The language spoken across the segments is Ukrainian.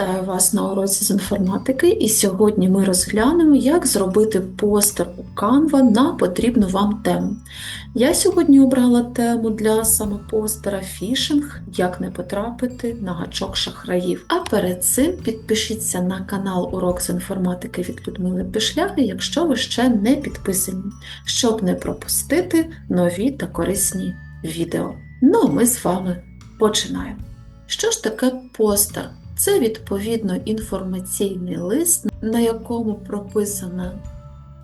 Вітаю вас на уроці з інформатики, і сьогодні ми розглянемо, як зробити постер у Canva на потрібну вам тему. Я сьогодні обрала тему для саме постера фішинг, як не потрапити на гачок шахраїв. А перед цим підпишіться на канал Урок з інформатики від Людмили Пишляги, якщо ви ще не підписані, щоб не пропустити нові та корисні відео. Ну, а ми з вами починаємо. Що ж таке постер? Це відповідно інформаційний лист, на якому прописана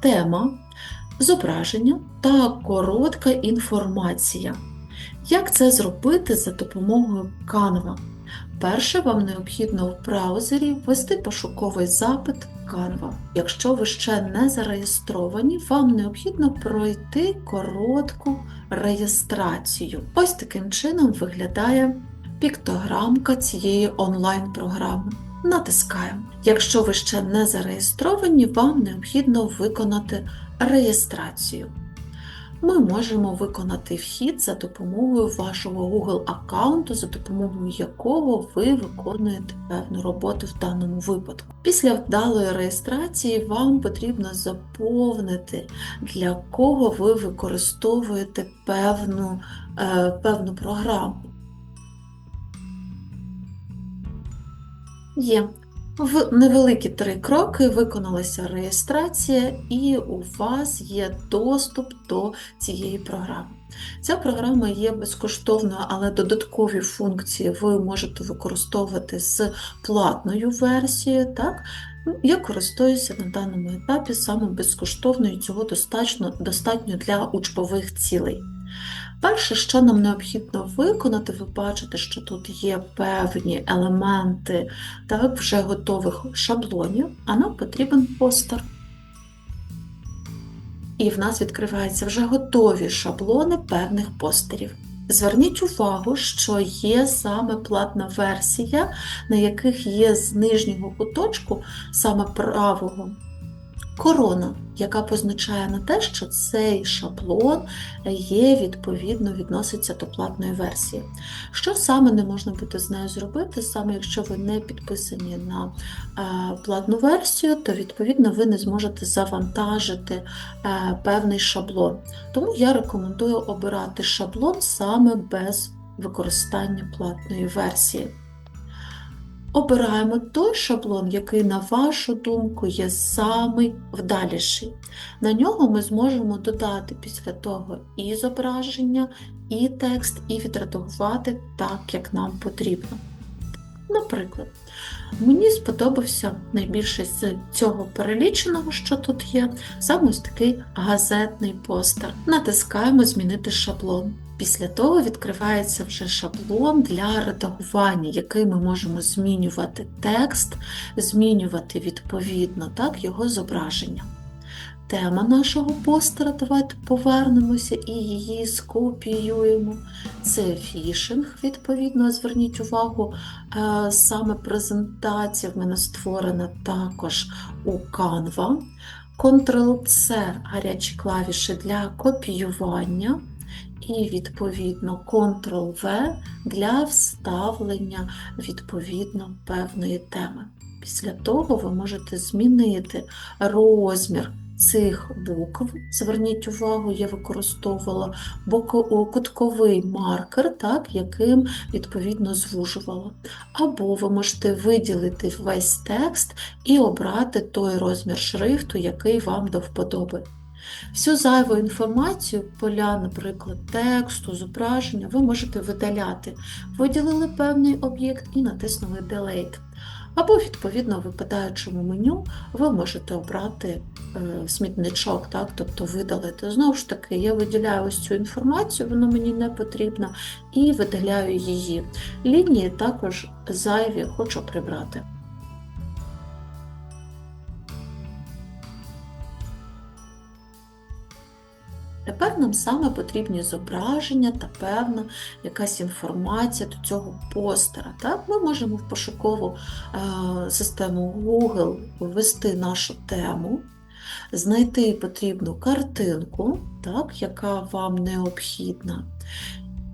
тема, зображення та коротка інформація. Як це зробити за допомогою Canva? Перше, вам необхідно в браузері ввести пошуковий запит Canva. Якщо ви ще не зареєстровані, вам необхідно пройти коротку реєстрацію. Ось таким чином виглядає піктограмка цієї онлайн-програми. Натискаємо. Якщо ви ще не зареєстровані, вам необхідно виконати реєстрацію. Ми можемо виконати вхід за допомогою вашого Google аккаунту, за допомогою якого ви виконуєте певну роботу в даному випадку. Після вдалої реєстрації вам потрібно заповнити, для кого ви використовуєте певну, е, певну програму. Є. В невеликі три кроки виконалася реєстрація, і у вас є доступ до цієї програми. Ця програма є безкоштовною, але додаткові функції ви можете використовувати з платною версією. Так? Ну, Я користуюся на даному етапі саме безкоштовною, цього достатньо, достатньо для учбових цілей. Перше, що нам необхідно виконати, ви бачите, що тут є певні елементи так, вже готових шаблонів, а нам потрібен постер. І в нас відкриваються вже готові шаблони певних постерів. Зверніть увагу, що є саме платна версія, на яких є з нижнього куточку, саме правого, корона, яка позначає на те, що цей шаблон є відповідно відноситься до платної версії. Що саме не можна буде з нею зробити, саме якщо ви не підписані на е, платну версію, то відповідно ви не зможете завантажити е, певний шаблон. Тому я рекомендую обирати шаблон саме без використання платної версії. Обираємо той шаблон, який, на вашу думку, є самий вдаліший. На нього ми зможемо додати після того і зображення, і текст, і відредагувати так, як нам потрібно. Наприклад, мені сподобався найбільше з цього переліченого, що тут є, саме ось такий газетний постер. Натискаємо Змінити шаблон. Після того відкривається вже шаблон для редагування, який ми можемо змінювати текст, змінювати відповідно так, його зображення. Тема нашого постера, давайте повернемося і її скопіюємо. Це фішинг, відповідно, зверніть увагу, е, саме презентація в мене створена також у Canva. Ctrl-C гарячі клавіші для копіювання і відповідно Ctrl-V для вставлення відповідно певної теми. Після того ви можете змінити розмір цих букв. Зверніть увагу, я використовувала кутковий маркер, так, яким відповідно звужувала. Або ви можете виділити весь текст і обрати той розмір шрифту, який вам до вподоби. Всю зайву інформацію, поля, наприклад, тексту, зображення, ви можете видаляти. Виділили певний об'єкт і натиснули Delete. Або, відповідно, в випадаючому меню ви можете обрати е, смітничок, так, тобто видалити. Знову ж таки, я виділяю ось цю інформацію, вона мені не потрібна, і видаляю її. Лінії також зайві хочу прибрати. Тепер нам саме потрібні зображення та певна якась інформація до цього постера. Так? Ми можемо в пошукову е, систему Google ввести нашу тему, знайти потрібну картинку, так, яка вам необхідна.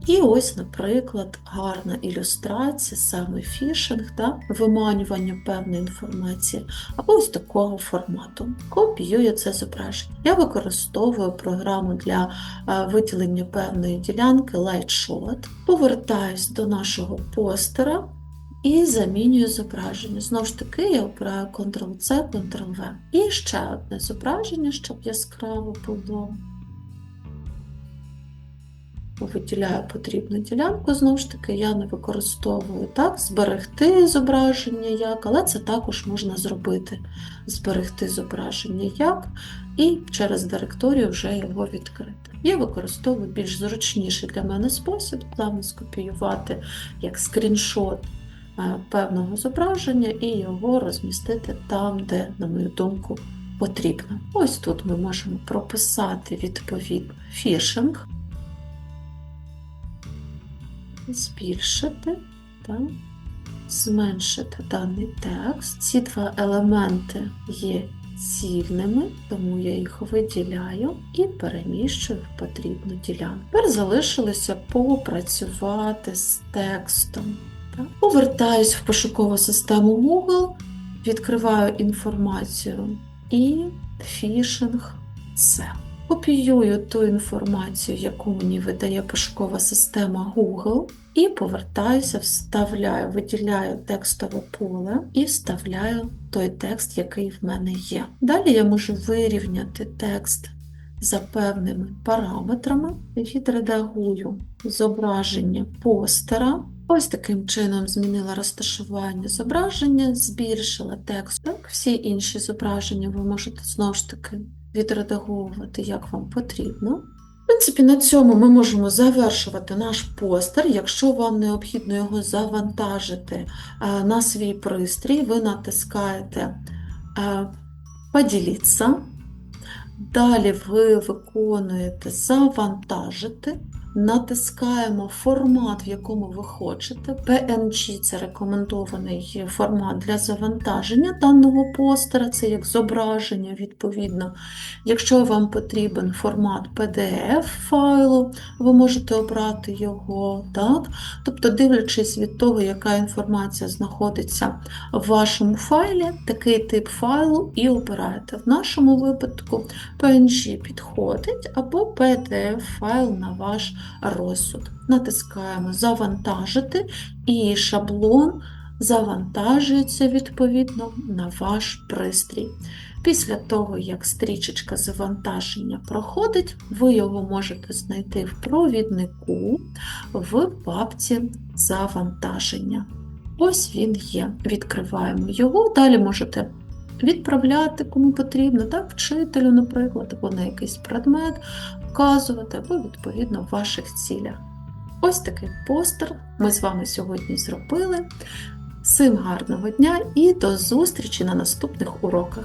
І ось, наприклад, гарна ілюстрація, саме фішинг та виманювання певної інформації, або ось такого формату. Копіюю це зображення. Я використовую програму для е, виділення певної ділянки Lightshot, повертаюсь до нашого постера і замінюю зображення. Знову ж таки, я обираю Ctrl-C, Ctrl-V. І ще одне зображення, щоб яскраво було. Виділяю потрібну ділянку, знову ж таки, я не використовую так, зберегти зображення як, але це також можна зробити. Зберегти зображення як, і через директорію вже його відкрити. Я використовую більш зручніший для мене спосіб, саме скопіювати як скріншот е, певного зображення і його розмістити там, де, на мою думку, потрібно. Ось тут ми можемо прописати відповідно фішинг збільшити та зменшити даний текст. Ці два елементи є цільними, тому я їх виділяю і переміщую в потрібну ділянку. Тепер залишилося попрацювати з текстом. Так. Повертаюсь в пошукову систему Google, відкриваю інформацію і фішинг це. Копіюю ту інформацію, яку мені видає пошукова система Google, і повертаюся, вставляю, виділяю текстове поле і вставляю той текст, який в мене є. Далі я можу вирівняти текст за певними параметрами, відредагую зображення постера. Ось таким чином змінила розташування зображення, збільшила текст. Так, всі інші зображення ви можете знову ж таки відредаговувати, як вам потрібно. В принципі, на цьому ми можемо завершувати наш постер. Якщо вам необхідно його завантажити е, на свій пристрій, ви натискаєте е, Поділіться. Далі ви виконуєте Завантажити. Натискаємо формат, в якому ви хочете. PNG це рекомендований формат для завантаження даного постера, це як зображення, відповідно. Якщо вам потрібен формат PDF файлу, ви можете обрати його. Так? Тобто, дивлячись від того, яка інформація знаходиться в вашому файлі, такий тип файлу і обираєте. В нашому випадку PNG підходить або PDF файл на ваш розсуд. Натискаємо Завантажити, і шаблон завантажується відповідно на ваш пристрій. Після того, як стрічечка завантаження проходить, ви його можете знайти в провіднику в папці Завантаження. Ось він є. Відкриваємо його, далі можете відправляти кому потрібно, так, вчителю, наприклад, або на якийсь предмет, вказувати, або відповідно в ваших цілях. Ось такий постер ми з вами сьогодні зробили. Всім гарного дня і до зустрічі на наступних уроках!